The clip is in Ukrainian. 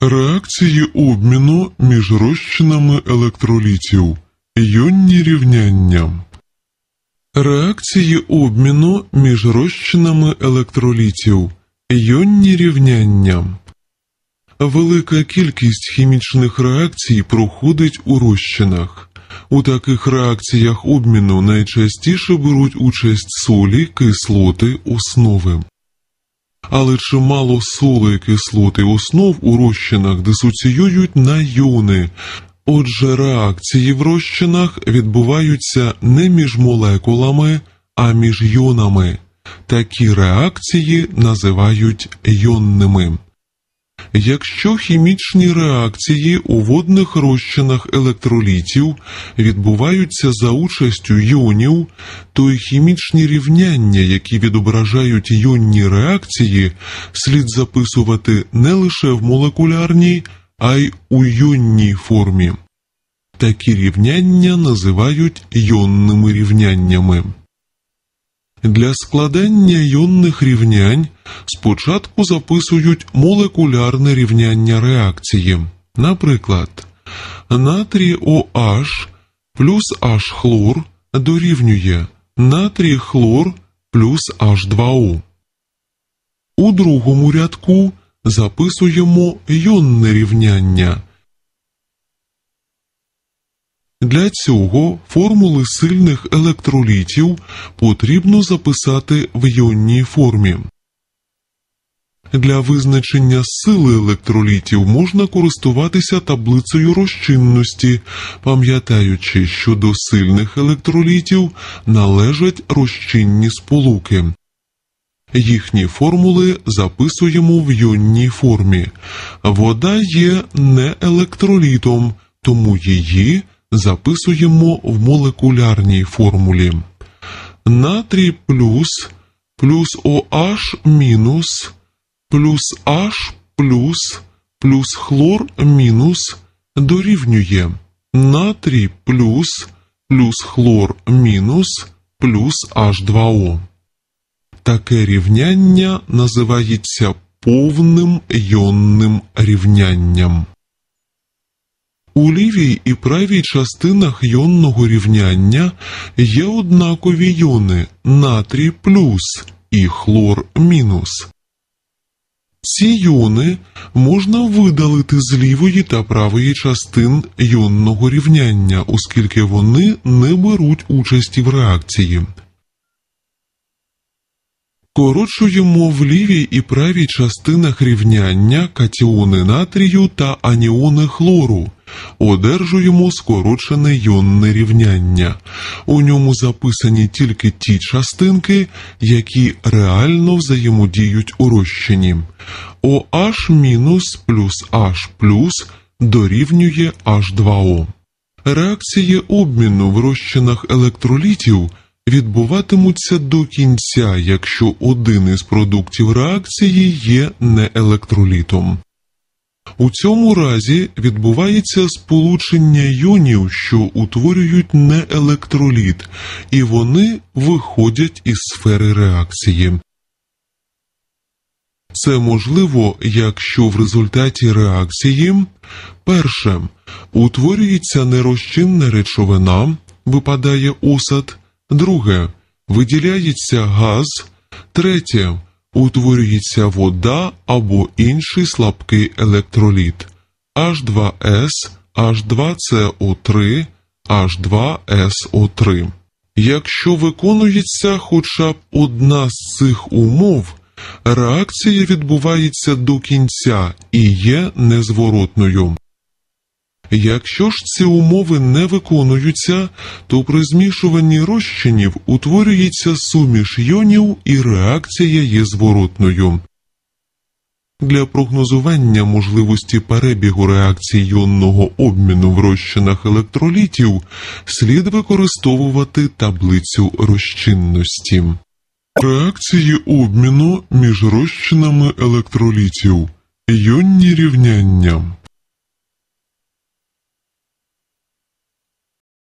Реакції обміну між розчинами електролітів. Йонні рівняння. Реакції обміну між розчинами електролітів. Йонні рівняння. Велика кількість хімічних реакцій проходить у розчинах. У таких реакціях обміну найчастіше беруть участь солі, кислоти, основи. Але чимало соли кислоти основ у розчинах дисоціюють на йони. Отже, реакції в розчинах відбуваються не між молекулами, а між йонами. Такі реакції називають йонними. Якщо хімічні реакції у водних розчинах електролітів відбуваються за участю йонів, то й хімічні рівняння, які відображають йонні реакції, слід записувати не лише в молекулярній, а й у йонній формі. Такі рівняння називають йонними рівняннями. Для складання йонних рівнянь спочатку записують молекулярне рівняння реакції. Наприклад, натрій OH плюс H хлор дорівнює натрій хлор плюс H2O. У другому рядку записуємо йонне рівняння. Для цього формули сильних електролітів потрібно записати в йонній формі. Для визначення сили електролітів можна користуватися таблицею розчинності, пам'ятаючи, що до сильних електролітів належать розчинні сполуки. Їхні формули записуємо в йонній формі. Вода є не електролітом, тому її записуємо в молекулярній формулі. Натрій плюс плюс OH мінус плюс H плюс плюс хлор мінус дорівнює натрій плюс плюс хлор мінус плюс H2O. Таке рівняння називається повним йонним рівнянням. У лівій і правій частинах йонного рівняння є однакові йони натрій плюс і хлор мінус. Ці йони можна видалити з лівої та правої частин йонного рівняння, оскільки вони не беруть участі в реакції. Скорочуємо в лівій і правій частинах рівняння катіони натрію та аніони хлору. Одержуємо скорочене йонне рівняння. У ньому записані тільки ті частинки, які реально взаємодіють у розчині. OH- плюс H дорівнює H2O. Реакції обміну в розчинах електролітів – відбуватимуться до кінця, якщо один із продуктів реакції є неелектролітом. У цьому разі відбувається сполучення йонів, що утворюють неелектроліт, і вони виходять із сфери реакції. Це можливо, якщо в результаті реакції перше утворюється нерозчинна речовина, випадає осад. Друге. Виділяється газ. Третє. Утворюється вода або інший слабкий електроліт H2S, H2CO3, H2SO3. Якщо виконується хоча б одна з цих умов, реакція відбувається до кінця і є незворотною. Якщо ж ці умови не виконуються, то при змішуванні розчинів утворюється суміш йонів і реакція є зворотною. Для прогнозування можливості перебігу реакцій йонного обміну в розчинах електролітів слід використовувати таблицю розчинності. Реакції обміну між розчинами електролітів. Йонні рівняння